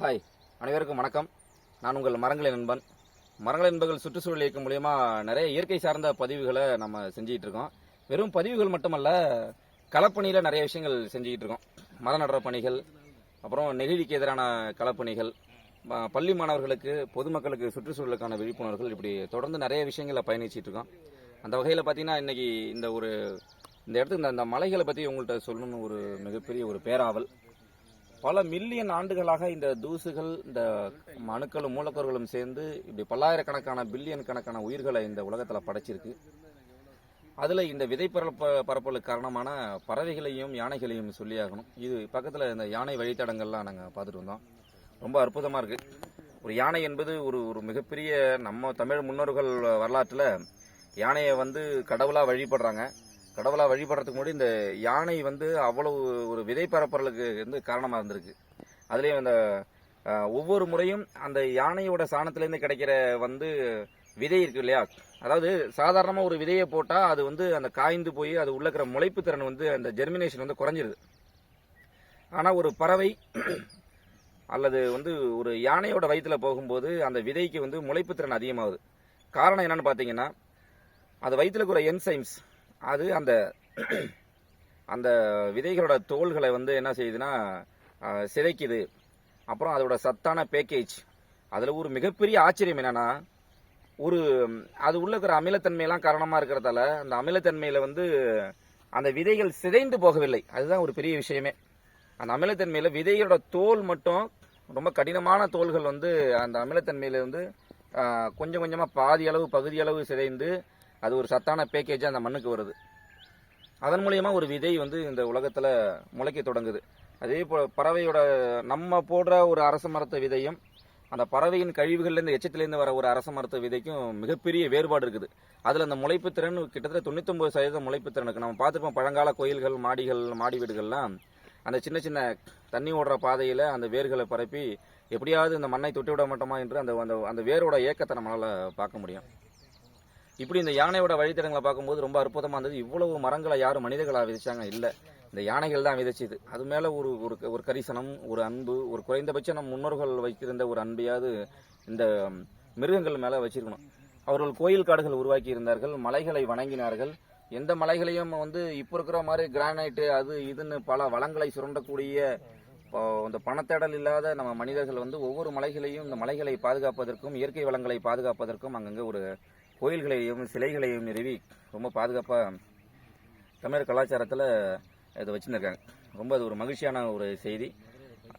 Hi அனைவருக்கும் வணக்கம். நான் உங்கள் மரங்களின் நண்பன். மரங்கள் நண்பர்கள் சுற்றுச்சூழல் இயக்கம் மூலயமா நிறைய இயற்கை சார்ந்த பதிவுகளை நம்ம செஞ்சுக்கிட்டு இருக்கோம். வெறும் பதிவுகள் மட்டுமல்ல களப்பணியில் நிறைய விஷயங்கள் செஞ்சுக்கிட்டு இருக்கோம். மரம் நடுற பணிகள் அப்புறம் நெகிழிக்கு எதிரான களப்பணிகள் பள்ளி மாணவர்களுக்கு பொதுமக்களுக்கு சுற்றுச்சூழலுக்கான விழிப்புணர்வுகள் இப்படி தொடர்ந்து நிறைய விஷயங்களை பயணிச்சிட்டு இருக்கோம். அந்த வகையில் பார்த்தீங்கன்னா இன்னைக்கு இந்த ஒரு இந்த இடத்துக்கு இந்த- இந்த மலைகளை பற்றி உங்கள்கிட்ட சொல்லணும்னு ஒரு மிகப்பெரிய ஒரு பேராவல். பல மில்லியன் ஆண்டுகளாக இந்த தூசுகள் இந்த அணுக்களும் மூலக்கூறுகளும் சேர்ந்து இப்படி பல்லாயிரக்கணக்கான பில்லியன் கணக்கான உயிர்களை இந்த உலகத்தில் படைச்சிருக்கு. அதில் இந்த விதை பரப்ப பரப்பலுக்கு காரணமான பறவைகளையும் யானைகளையும் சொல்லியாகணும் இது பக்கத்தில் இந்த யானை வழித்தடங்கள்லாம் நாங்கள் பார்த்துட்டு வந்தோம். ரொம்ப அற்புதமாக இருக்குது ஒரு யானை என்பது ஒரு ஒரு மிகப்பெரிய நம்ம தமிழ் முன்னோர்கள் வரலாற்றில் யானையை வந்து கடவுளாக வழிபடுறாங்க. கடவுளாக வழிபடுறதுக்கு முன்னாடி இந்த யானை வந்து அவ்வளவு ஒரு விதை பரப்பலுக்கு வந்து காரணமாக இருந்திருக்கு. அதுலேயும் அந்த ஒவ்வொரு முறையும் அந்த யானையோட சாணத்திலேருந்து கிடைக்கிற வந்து விதை இருக்கு இல்லையா? அதாவது சாதாரணமாக ஒரு விதையை போட்டால் அது வந்து அந்த காய்ந்து போய் அது உள்ள இருக்கிற முளைப்பு திறன் வந்து அந்த ஜெர்மினேஷன் வந்து குறைஞ்சிருது. ஆனால் ஒரு பறவை அல்லது வந்து ஒரு யானையோட வயிற்றுல போகும்போது அந்த விதைக்கு வந்து முளைப்பு திறன் அதிகமாகுது. காரணம் என்னன்னு பார்த்தீங்கன்னா அது வயிற்றுல இருக்கிற என்சைம்ஸ் அது அந்த அந்த விதைகளோட தோள்களை வந்து என்ன செய்யுதுன்னா சிதைக்குது. அப்புறம் அதோட சத்தான பேக்கேஜ் அதில் ஒரு மிகப்பெரிய ஆச்சரியம் என்னென்னா ஒரு அது உள்ள இருக்கிற அமிலத்தன்மையெல்லாம் காரணமாக இருக்கிறதால அந்த அமிலத்தன்மையில் வந்து அந்த விதைகள் சிதைந்து போகவில்லை. அதுதான் ஒரு பெரிய விஷயமே. அந்த அமிலத்தன்மையில் விதையோட தோல் மட்டும் ரொம்ப கடினமான தோல்கள் வந்து அந்த அமிலத்தன்மையில் வந்து கொஞ்சம் கொஞ்சமாக பாதி அளவு பகுதி அளவு சிதைந்து அது ஒரு சத்தான பேக்கேஜாக அந்த மண்ணுக்கு வருது. அதன் மூலயமா ஒரு விதை வந்து இந்த உலகத்தில் முளைக்க தொடங்குது. அதே போல் பறவையோட நம்ம போடுற ஒரு அரச மரத்த விதையும் அந்த பறவையின் கழிவுகள்லேருந்து எச்சத்துலேருந்து வர ஒரு அரச மரத்த விதைக்கும் மிகப்பெரிய வேறுபாடு இருக்குது. அதில் அந்த முளைப்பு திறன் கிட்டத்தட்ட தொண்ணூத்தொம்பது சதவீதம் முளைப்பு திறனுக்கு. நம்ம பார்த்துருப்போம் பழங்கால கோயில்கள் மாடிகள் மாடி வீடுகள்லாம் அந்த சின்ன சின்ன தண்ணி ஓடுற பாதையில் அந்த வேர்களை பரப்பி எப்படியாவது இந்த மண்ணை தொட்டி விட மாட்டோமா என்று அந்த அந்த அந்த வேரோட ஏக்கத்தை நம்மளால் பார்க்க முடியும். இப்படி இந்த யானையோட வழித்தடங்களை பார்க்கும்போது ரொம்ப அற்புதமாக இருந்தது. இவ்வளவு மரங்களை யாரும் மனிதர்களாக விதைச்சாங்க? இல்லை. இந்த யானைகள் தான் விதைச்சிது. அது மேலே ஒரு ஒரு ஒரு கரிசனம் ஒரு அன்பு ஒரு குறைந்தபட்சம் நம் முன்னோர்கள் வைத்திருந்த ஒரு அன்பையாவது இந்த மிருகங்கள் மேலே வச்சிருக்கணும். அவர்கள் கோயில் காடுகள் உருவாக்கி இருந்தார்கள் மலைகளை வணங்கினார்கள். எந்த மலைகளையும் வந்து இப்போ இருக்கிற மாதிரி கிரானைட்டு அது இதுன்னு பல வளங்களை சுரண்டக்கூடிய இந்த பணத்தேடல் இல்லாத நம்ம மனிதர்கள் வந்து ஒவ்வொரு மலைகளையும் இந்த மலைகளை பாதுகாப்பதற்கும் இயற்கை வளங்களை பாதுகாப்பதற்கும் அங்கங்கே ஒரு கோயில்களையும் சிலைகளையும் நிறுவி ரொம்ப பாதுகாப்பாக தமிழர் கலாச்சாரத்தில் இதை வச்சுருக்காங்க ரொம்ப அது ஒரு மகிழ்ச்சியான ஒரு செய்தி.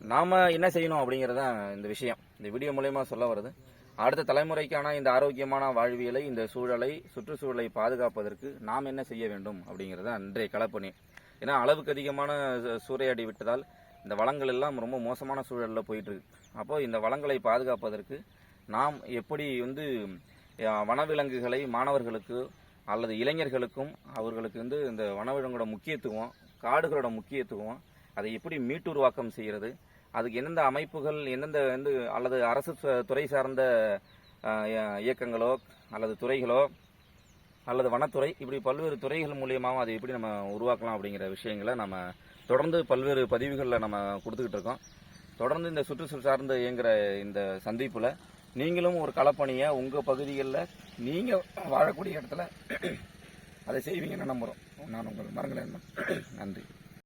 நாம் என்ன செய்யணும் அப்படிங்கிறது தான் இந்த விஷயம். இந்த வீடியோ மூலயமா சொல்ல வருது அடுத்த தலைமுறைக்கான இந்த ஆரோக்கியமான வாழ்வியலை இந்த சூழலை சுற்றுச்சூழலை பாதுகாப்பதற்கு நாம் என்ன செய்ய வேண்டும் அப்படிங்கிறது தான் இன்றைய களப்பணி ஏன்னா அளவுக்கு அதிகமான சு- சூறையாடி விட்டதால் இந்த வளங்கள் எல்லாம் ரொம்ப மோசமான சூழலில் போயிட்டுருக்கு அப்போது இந்த வளங்களை பாதுகாப்பதற்கு நாம் எப்படி வந்து வனவிலங்குகளை மாணவர்களுக்கு அல்லது இளைஞர்களுக்கும் அவர்களுக்கு வந்து இந்த வனவிலங்கோட முக்கியத்துவம் காடுகளோட முக்கியத்துவம் அதை எப்படி மீட்டுருவாக்கம் செய்கிறது அதுக்கு எந்தெந்த அமைப்புகள் எந்தெந்த வந்து அல்லது அரசு ச- துறை சார்ந்த இயக்கங்களோ அல்லது துறைகளோ அல்லது வனத்துறை இப்படி பல்வேறு துறைகள் மூலியமாகவும் அதை எப்படி நம்ம உருவாக்கலாம் அப்படிங்கிற விஷயங்களை நம்ம தொடர்ந்து பல்வேறு பதிவுகளில் நம்ம கொடுத்துக்கிட்டு இருக்கோம். தொடர்ந்து இந்த சுற்றுச்சூழல் சார்ந்து இயங்குற இந்த சந்திப்பில் நீங்களும் ஒரு களப்பணியை உங்கள் பகுதிகளில் நீங்கள் வாழக்கூடிய இடத்துல அதை செய்வீங்கன்னு நம்புகிறோம் நான் உங்கள் மரங்களை நன்றி.